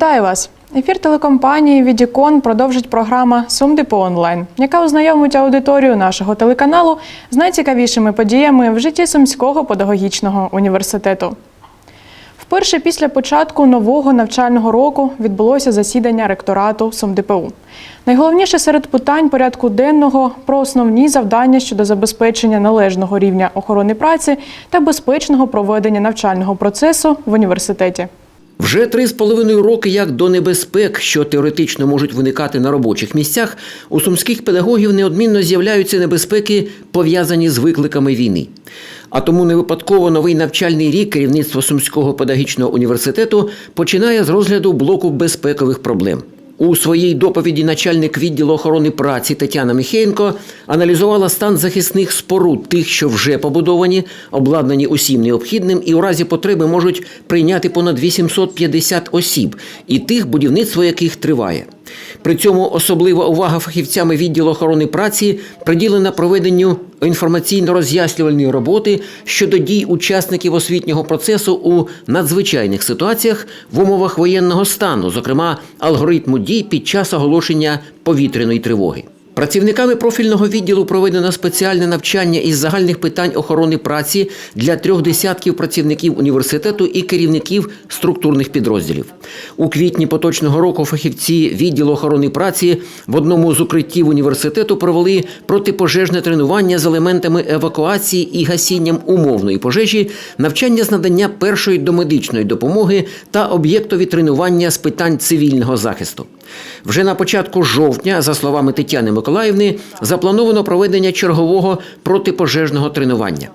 Вітаю вас! Ефір телекомпанії Відікон продовжить програма Сумдипо онлайн, яка ознайомить аудиторію нашого телеканалу з найцікавішими подіями в житті Сумського педагогічного університету. Вперше після початку нового навчального року відбулося засідання ректорату СумДПУ. Найголовніше серед питань порядку денного про основні завдання щодо забезпечення належного рівня охорони праці та безпечного проведення навчального процесу в університеті. Вже три з половиною роки як до небезпек, що теоретично можуть виникати на робочих місцях, у сумських педагогів неодмінно з'являються небезпеки, пов'язані з викликами війни. А тому не випадково новий навчальний рік керівництво Сумського педагогічного університету починає з розгляду блоку безпекових проблем. У своїй доповіді начальник відділу охорони праці Тетяна Міхеєнко аналізувала стан захисних споруд тих, що вже побудовані, обладнані усім необхідним, і у разі потреби можуть прийняти понад 850 осіб, і тих, будівництво яких триває. При цьому особлива увага фахівцями відділу охорони праці приділена проведенню інформаційно-роз'яснювальної роботи щодо дій учасників освітнього процесу у надзвичайних ситуаціях в умовах воєнного стану, зокрема алгоритму дій під час оголошення повітряної тривоги. Працівниками профільного відділу проведено спеціальне навчання із загальних питань охорони праці для трьох десятків працівників університету і керівників структурних підрозділів. У квітні поточного року фахівці відділу охорони праці в одному з укриттів університету провели протипожежне тренування з елементами евакуації і гасінням умовної пожежі, навчання з надання першої домедичної допомоги та об'єктові тренування з питань цивільного захисту. Вже на початку жовтня, за словами Тетяни Миколаївни, заплановано проведення чергового протипожежного тренування.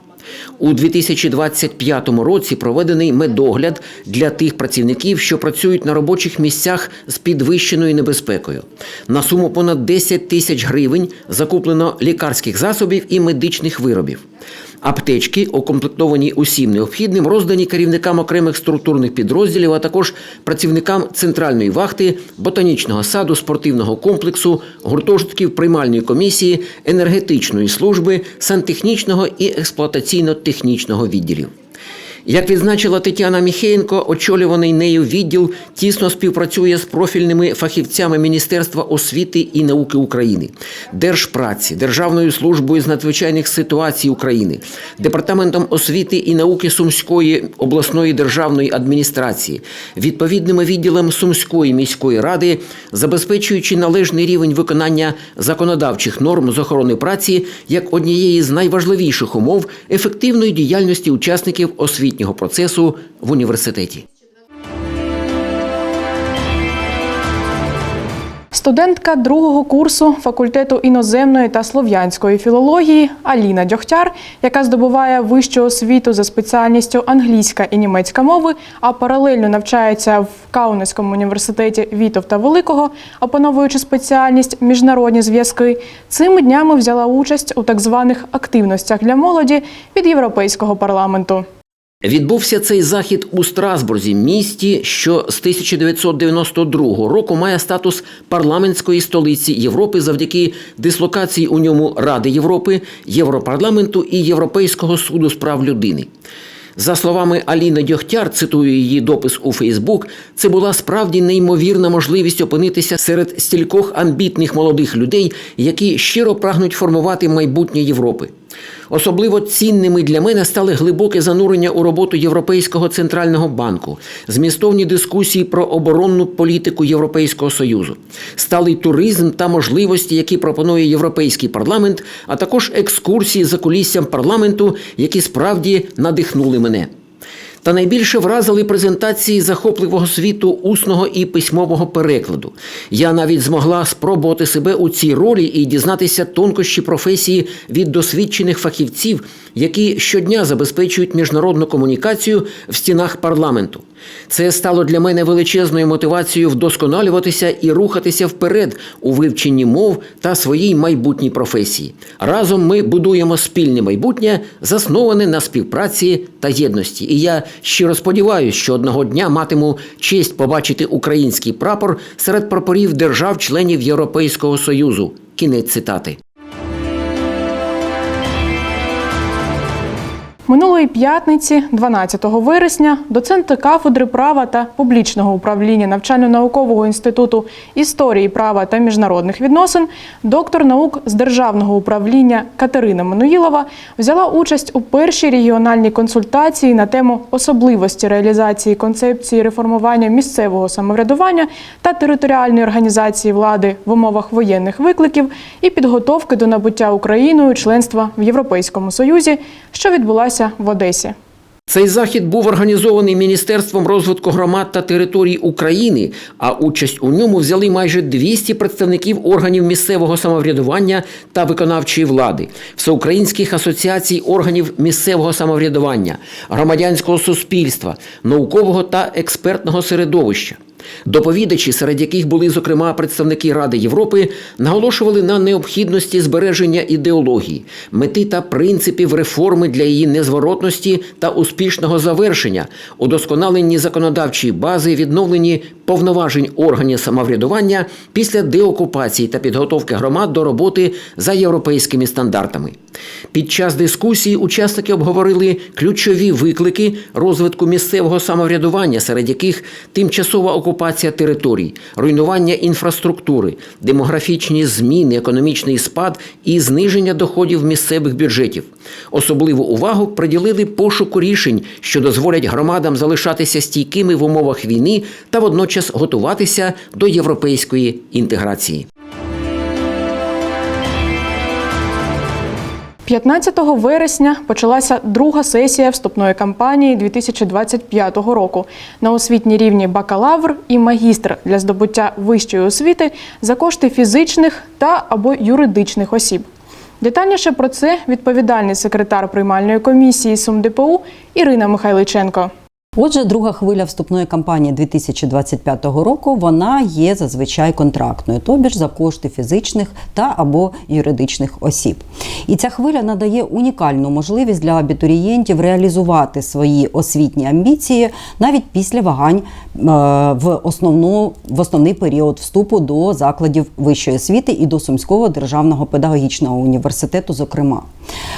У 2025 році проведений медогляд для тих працівників, що працюють на робочих місцях з підвищеною небезпекою. На суму понад 10 тисяч гривень закуплено лікарських засобів і медичних виробів. Аптечки, укомплектовані усім необхідним, роздані керівникам окремих структурних підрозділів, а також працівникам центральної вахти, ботанічного саду, спортивного комплексу, гуртожитків приймальної комісії, енергетичної служби, сантехнічного і експлуатаційно-технічного відділів. Як відзначила Тетяна Міхеєнко, очолюваний нею відділ тісно співпрацює з профільними фахівцями Міністерства освіти і науки України, Держпраці, Державною службою з надзвичайних ситуацій України, Департаментом освіти і науки Сумської обласної державної адміністрації, відповідними відділами Сумської міської ради, забезпечуючи належний рівень виконання законодавчих норм з охорони праці як однієї з найважливіших умов ефективної діяльності учасників освітнього процесу в університеті. Студентка другого курсу факультету іноземної та слов'янської філології Аліна Дьохтяр, яка здобуває вищу освіту за спеціальністю англійська і німецька мови, а паралельно навчається в Каунасському університеті Вітовта Великого, опановуючи спеціальність міжнародні зв'язки, цими днями взяла участь у так званих активностях для молоді від Європейського парламенту. Відбувся цей захід у Страсбурзі, місті, що з 1992 року має статус парламентської столиці Європи завдяки дислокації у ньому Ради Європи, Європарламенту і Європейського суду з прав людини. За словами Аліни Дьохтяр, цитую її допис у Фейсбук, це була справді неймовірна можливість опинитися серед стількох амбітних молодих людей, які щиро прагнуть формувати майбутнє Європи. Особливо цінними для мене стали глибоке занурення у роботу Європейського центрального банку, змістовні дискусії про оборонну політику Європейського союзу, сталий туризм та можливості, які пропонує європейський парламент, а також екскурсії за куліссям парламенту, які справді надихнули мене. Та найбільше вразили презентації захопливого світу усного і письмового перекладу. Я навіть змогла спробувати себе у цій ролі і дізнатися тонкощі професії від досвідчених фахівців, які щодня забезпечують міжнародну комунікацію в стінах парламенту. Це стало для мене величезною мотивацією вдосконалюватися і рухатися вперед у вивченні мов та своїй майбутній професії. Разом ми будуємо спільне майбутнє, засноване на співпраці та єдності. І я щиро сподіваюся, що одного дня матиму честь побачити український прапор серед прапорів держав-членів Європейського Союзу. Кінець цитати. Минулої п'ятниці, 12 вересня, доцент кафедри права та публічного управління навчально-наукового інституту історії права та міжнародних відносин, доктор наук з державного управління Катерина Мануїлова взяла участь у першій регіональній консультації на тему особливості реалізації концепції реформування місцевого самоврядування та територіальної організації влади в умовах воєнних викликів і підготовки до набуття Україною членства в Європейському Союзі, що відбулася в Одесі. Цей захід був організований Міністерством розвитку громад та територій України, а участь у ньому взяли майже 200 представників органів місцевого самоврядування та виконавчої влади, всеукраїнських асоціацій органів місцевого самоврядування, громадянського суспільства, наукового та експертного середовища. Доповідачі, серед яких були зокрема представники Ради Європи, наголошували на необхідності збереження ідеології, мети та принципів реформи для її незворотності та успішного завершення, удосконаленні законодавчої бази, відновленні повноважень органів самоврядування після деокупації та підготовки громад до роботи за європейськими стандартами. Під час дискусії учасники обговорили ключові виклики розвитку місцевого самоврядування, серед яких тимчасова окупація територій, руйнування інфраструктури, демографічні зміни, економічний спад і зниження доходів місцевих бюджетів. Особливу увагу приділили пошуку рішень, що дозволять громадам залишатися стійкими в умовах війни та водночас готуватися до європейської інтеграції. 15 вересня почалася друга сесія вступної кампанії 2025 року на освітній рівні бакалавр і магістр для здобуття вищої освіти за кошти фізичних та або юридичних осіб. Детальніше про це відповідальний секретар приймальної комісії СумДПУ Ірина Михайличенко. Отже, друга хвиля вступної кампанії 2025 року вона є зазвичай контрактною, тобі ж за кошти фізичних та або юридичних осіб. І ця хвиля надає унікальну можливість для абітурієнтів реалізувати свої освітні амбіції навіть після вагань е, в основну в основний період вступу до закладів вищої освіти і до Сумського державного педагогічного університету, зокрема.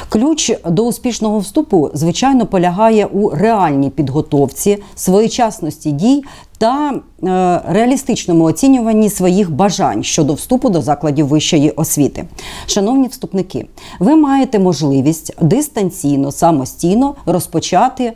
Ключ до успішного вступу, звичайно, полягає у реальній підготовці, своєчасності дій та реалістичному оцінюванні своїх бажань щодо вступу до закладів вищої освіти. Шановні вступники, ви маєте можливість дистанційно, самостійно розпочати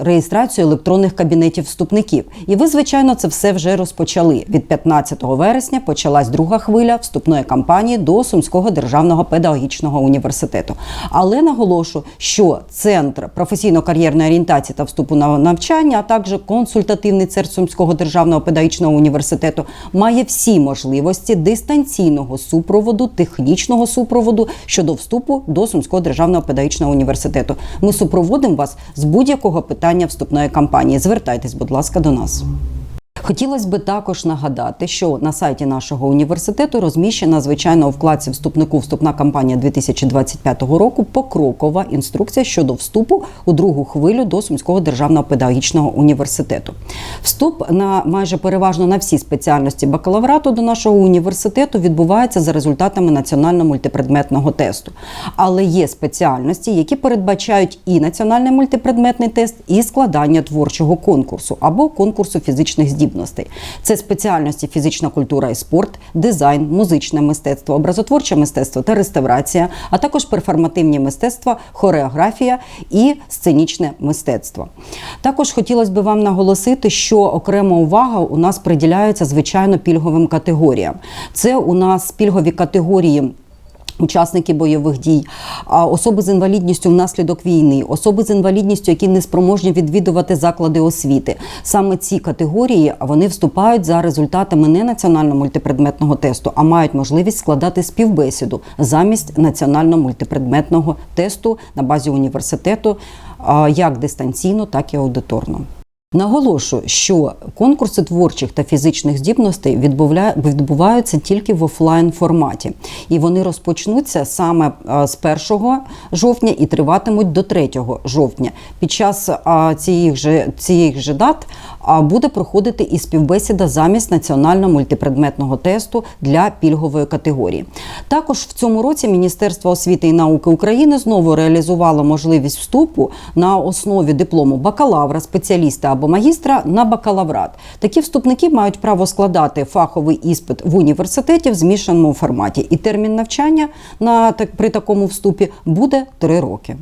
реєстрацію електронних кабінетів вступників. І ви, звичайно, це все вже розпочали. Від 15 вересня почалась друга хвиля вступної кампанії до Сумського державного педагогічного університету. Але наголошу, що центр професійно-кар'єрної орієнтації та вступу на навчання, а також консультативний центр Сумського державного педагогічного університету має всі можливості дистанційного супроводу, технічного супроводу щодо вступу до Сумського державного педагогічного університету. Ми супроводимо вас з будь-якого питання вступної кампанії. Звертайтесь, будь ласка, до нас. Хотілося б також нагадати, що на сайті нашого університету розміщена звичайно у вкладці вступнику вступна кампанія 2025 року покрокова інструкція щодо вступу у другу хвилю до Сумського державного педагогічного університету. Вступ на майже переважно на всі спеціальності бакалаврату до нашого університету відбувається за результатами національно-мультипредметного тесту. Але є спеціальності, які передбачають і національний мультипредметний тест, і складання творчого конкурсу або конкурсу фізичних здібностей. Це спеціальності фізична культура і спорт, дизайн, музичне мистецтво, образотворче мистецтво та реставрація, а також перформативні мистецтва, хореографія і сценічне мистецтво. Також хотілося б вам наголосити, що окрема увага у нас приділяється звичайно пільговим категоріям. Це у нас пільгові категорії. Учасники бойових дій, особи з інвалідністю внаслідок війни, особи з інвалідністю, які не спроможні відвідувати заклади освіти. Саме ці категорії вони вступають за результатами не національного мультипредметного тесту, а мають можливість складати співбесіду замість національного мультипредметного тесту на базі університету, як дистанційно, так і аудиторно. Наголошую, що конкурси творчих та фізичних здібностей відбуваються тільки в офлайн форматі, і вони розпочнуться саме з 1 жовтня і триватимуть до 3 жовтня. Під час цієї же цієї же дат буде проходити і співбесіда замість національного мультипредметного тесту для пільгової категорії. Також в цьому році Міністерство освіти і науки України знову реалізувало можливість вступу на основі диплому бакалавра, спеціаліста або магістра на бакалаврат. Такі вступники мають право складати фаховий іспит в університеті в змішаному форматі, і термін навчання на так при такому вступі буде три роки.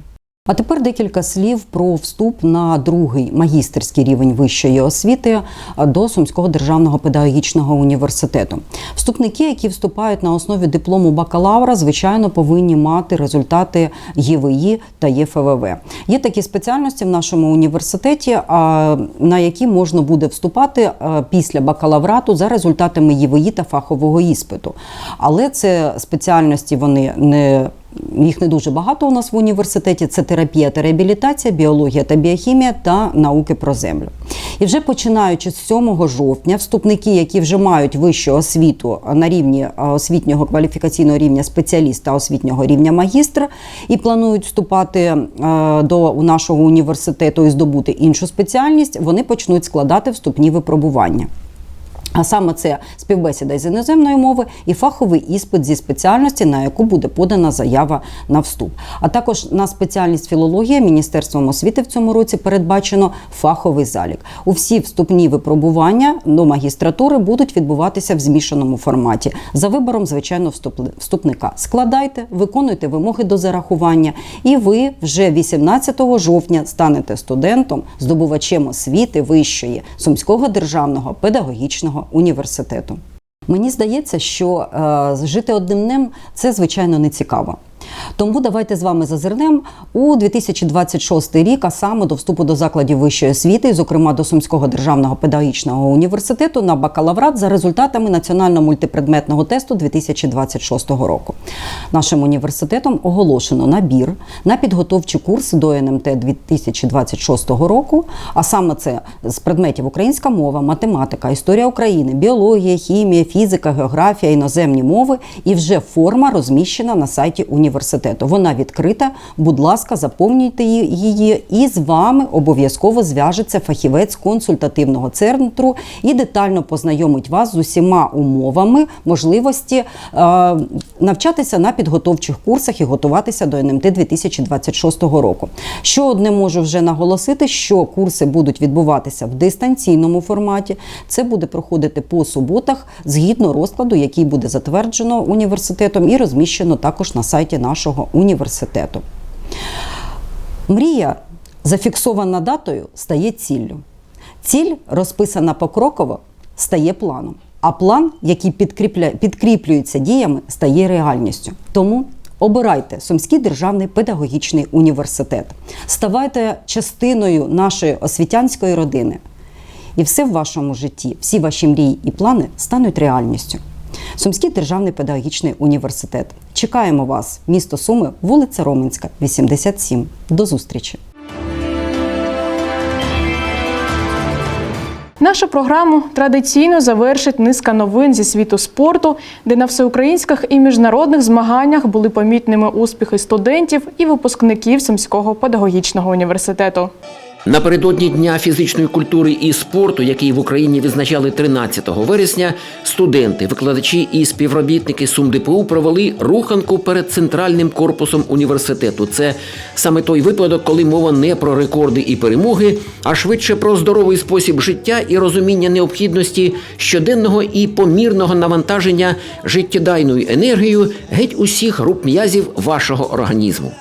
А тепер декілька слів про вступ на другий магістерський рівень вищої освіти до Сумського державного педагогічного університету. Вступники, які вступають на основі диплому бакалавра, звичайно, повинні мати результати ЄВІ та ЄФВВ. Є такі спеціальності в нашому університеті, на які можна буде вступати після бакалаврату за результатами ЄВІ та фахового іспиту. Але це спеціальності вони не їх не дуже багато у нас в університеті. Це терапія та реабілітація, біологія та біохімія та науки про землю. І вже починаючи з 7 жовтня, вступники, які вже мають вищу освіту на рівні освітнього кваліфікаційного рівня спеціаліста, освітнього рівня магістра, і планують вступати до нашого університету і здобути іншу спеціальність, вони почнуть складати вступні випробування. А саме це співбесіда з іноземної мови і фаховий іспит зі спеціальності, на яку буде подана заява на вступ. А також на спеціальність філологія Міністерством освіти в цьому році передбачено фаховий залік. У всі вступні випробування до магістратури будуть відбуватися в змішаному форматі за вибором, звичайно, вступника. Складайте, виконуйте вимоги до зарахування, і ви вже 18 жовтня станете студентом, здобувачем освіти вищої Сумського державного педагогічного університету. Мені здається, що е, жити одним днем це звичайно не цікаво. Тому давайте з вами зазирнемо у 2026 рік, а саме до вступу до закладів вищої освіти, зокрема до Сумського державного педагогічного університету на бакалаврат за результатами національного мультипредметного тесту 2026 року. Нашим університетом оголошено набір на підготовчі курси до НМТ 2026 року, а саме це з предметів українська мова, математика, історія України, біологія, хімія, фізика, географія, іноземні мови. І вже форма розміщена на сайті університету. Вона відкрита. Будь ласка, заповнюйте її, і з вами обов'язково зв'яжеться фахівець консультативного центру і детально познайомить вас з усіма умовами можливості е, навчатися на підготовчих курсах і готуватися до НМТ 2026 року. Що одне можу вже наголосити, що курси будуть відбуватися в дистанційному форматі. Це буде проходити по суботах згідно розкладу, який буде затверджено університетом і розміщено також на сайті нашого університету. Мрія, зафіксована датою, стає ціллю. Ціль, розписана покроково, стає планом. А план, який підкріплюється діями, стає реальністю. Тому обирайте Сумський державний педагогічний університет. Ставайте частиною нашої освітянської родини. І все в вашому житті, всі ваші мрії і плани стануть реальністю. Сумський державний педагогічний університет. Чекаємо вас, місто Суми, вулиця Роменська, 87. До зустрічі! Нашу програму традиційно завершить низка новин зі світу спорту, де на всеукраїнських і міжнародних змаганнях були помітними успіхи студентів і випускників Сумського педагогічного університету. Напередодні Дня фізичної культури і спорту, який в Україні відзначали 13 вересня, студенти, викладачі і співробітники СумДПУ провели руханку перед центральним корпусом університету. Це саме той випадок, коли мова не про рекорди і перемоги, а швидше про здоровий спосіб життя і розуміння необхідності щоденного і помірного навантаження життєдайною енергією геть усіх груп м'язів вашого організму.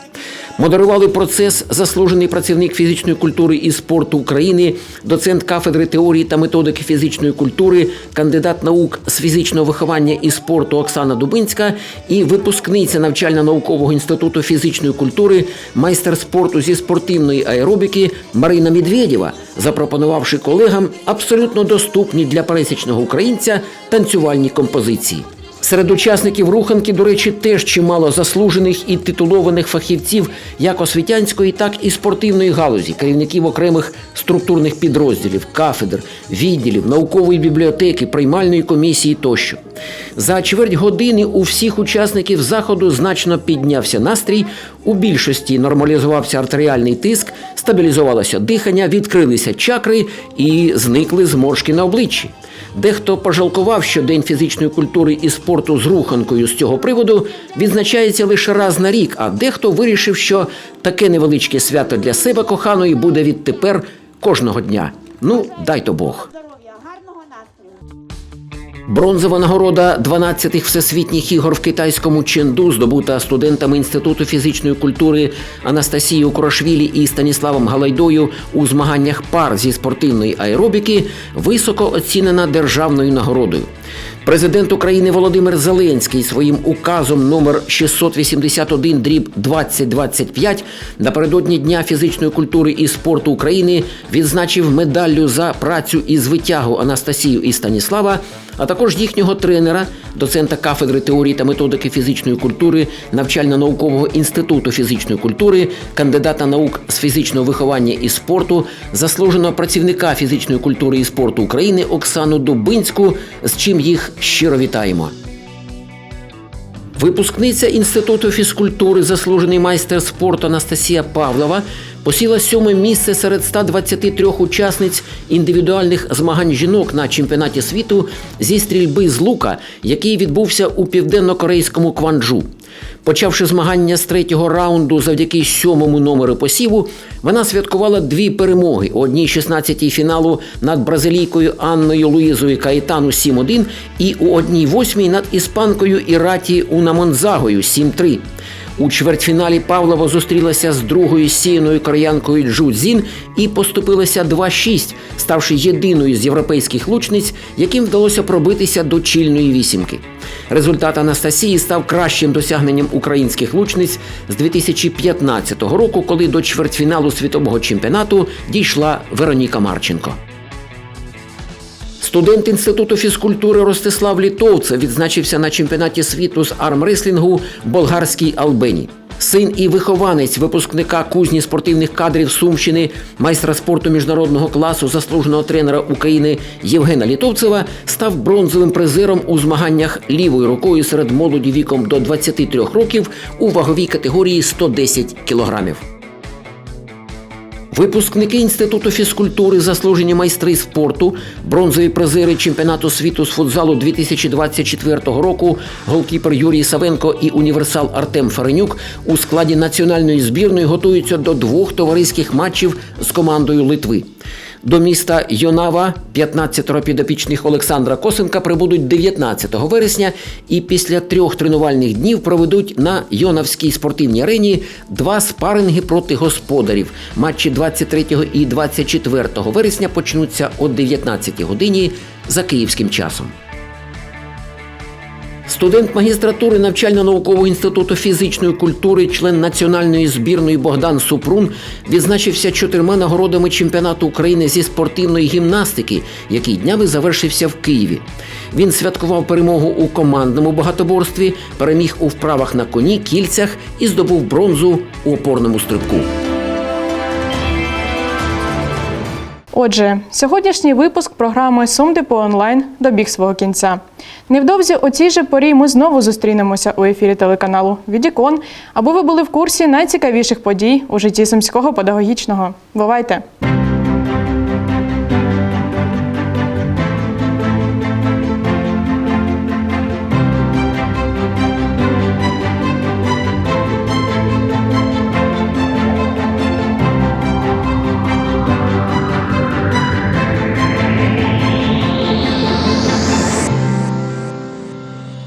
Модерували процес заслужений працівник фізичної культури і спорту України, доцент кафедри теорії та методики фізичної культури, кандидат наук з фізичного виховання і спорту Оксана Дубинська і випускниця навчально-наукового інституту фізичної культури, майстер спорту зі спортивної аеробіки Марина Медведєва, запропонувавши колегам абсолютно доступні для пересічного українця танцювальні композиції. Серед учасників руханки, до речі, теж чимало заслужених і титулованих фахівців як освітянської, так і спортивної галузі, керівників окремих структурних підрозділів, кафедр, відділів, наукової бібліотеки, приймальної комісії тощо. За чверть години у всіх учасників заходу значно піднявся настрій. У більшості нормалізувався артеріальний тиск, стабілізувалося дихання, відкрилися чакри і зникли зморшки на обличчі. Дехто пожалкував, що День фізичної культури і спорту з руханкою з цього приводу відзначається лише раз на рік, а дехто вирішив, що таке невеличке свято для себе коханої буде відтепер кожного дня. Ну, дай то Бог. Бронзова нагорода 12-х всесвітніх ігор в китайському Ченду, здобута студентами Інституту фізичної культури Анастасією Курошвілі і Станіславом Галайдою у змаганнях пар зі спортивної аеробіки, високо оцінена державною нагородою. Президент України Володимир Зеленський своїм указом номер 681 дріб 2025 напередодні Дня фізичної культури і спорту України відзначив медаллю за працю із витягу Анастасію і Станіслава, а також їхнього тренера, доцента кафедри теорії та методики фізичної культури навчально-наукового інституту фізичної культури, кандидата наук з фізичного виховання і спорту, заслуженого працівника фізичної культури і спорту України Оксану Дубинську, з чим їх щиро вітаємо. Випускниця інституту фізкультури, заслужений майстер спорту Анастасія Павлова, посіла сьоме місце серед 123 учасниць індивідуальних змагань жінок на чемпіонаті світу зі стрільби з лука, який відбувся у південно-корейському Кванджу. Почавши змагання з третього раунду завдяки сьомому номеру посіву, вона святкувала дві перемоги: одній 16-й фіналу над бразилійкою Анною Луїзою Каїтану 7-1 і у одній восьмій над іспанкою Іраті Унамонзагою 7-3. У чвертьфіналі Павлова зустрілася з другою сіяною кореянкою Джу Цзін і поступилася 2-6, ставши єдиною з європейських лучниць, яким вдалося пробитися до чільної вісімки. Результат Анастасії став кращим досягненням українських лучниць з 2015 року, коли до чвертьфіналу світового чемпіонату дійшла Вероніка Марченко. Студент інституту фізкультури Ростислав Літовцев відзначився на чемпіонаті світу з армреслінгу болгарській Албені. Син і вихованець випускника кузні спортивних кадрів Сумщини, майстра спорту міжнародного класу, заслуженого тренера України Євгена Літовцева, став бронзовим призером у змаганнях лівою рукою серед молоді віком до 23 років у ваговій категорії 110 кілограмів. Випускники інституту фізкультури, заслужені майстри спорту, бронзові призери чемпіонату світу з футзалу 2024 року, голкіпер Юрій Савенко і універсал Артем Фаренюк у складі національної збірної готуються до двох товариських матчів з командою Литви. До міста Йонава 15 підопічних Олександра Косенка прибудуть 19 вересня і після трьох тренувальних днів проведуть на Йонавській спортивній арені два спаринги проти господарів. Матчі 23 і 24 вересня почнуться о 19 годині за київським часом. Студент магістратури навчально-наукового інституту фізичної культури, член національної збірної Богдан Супрун відзначився чотирма нагородами чемпіонату України зі спортивної гімнастики, який днями завершився в Києві. Він святкував перемогу у командному багатоборстві, переміг у вправах на коні, кільцях і здобув бронзу у опорному стрибку. Отже, сьогоднішній випуск програми Сумдепо онлайн добіг свого кінця. Невдовзі о цій же порі ми знову зустрінемося у ефірі телеканалу Відікон, аби ви були в курсі найцікавіших подій у житті сумського педагогічного. Бувайте!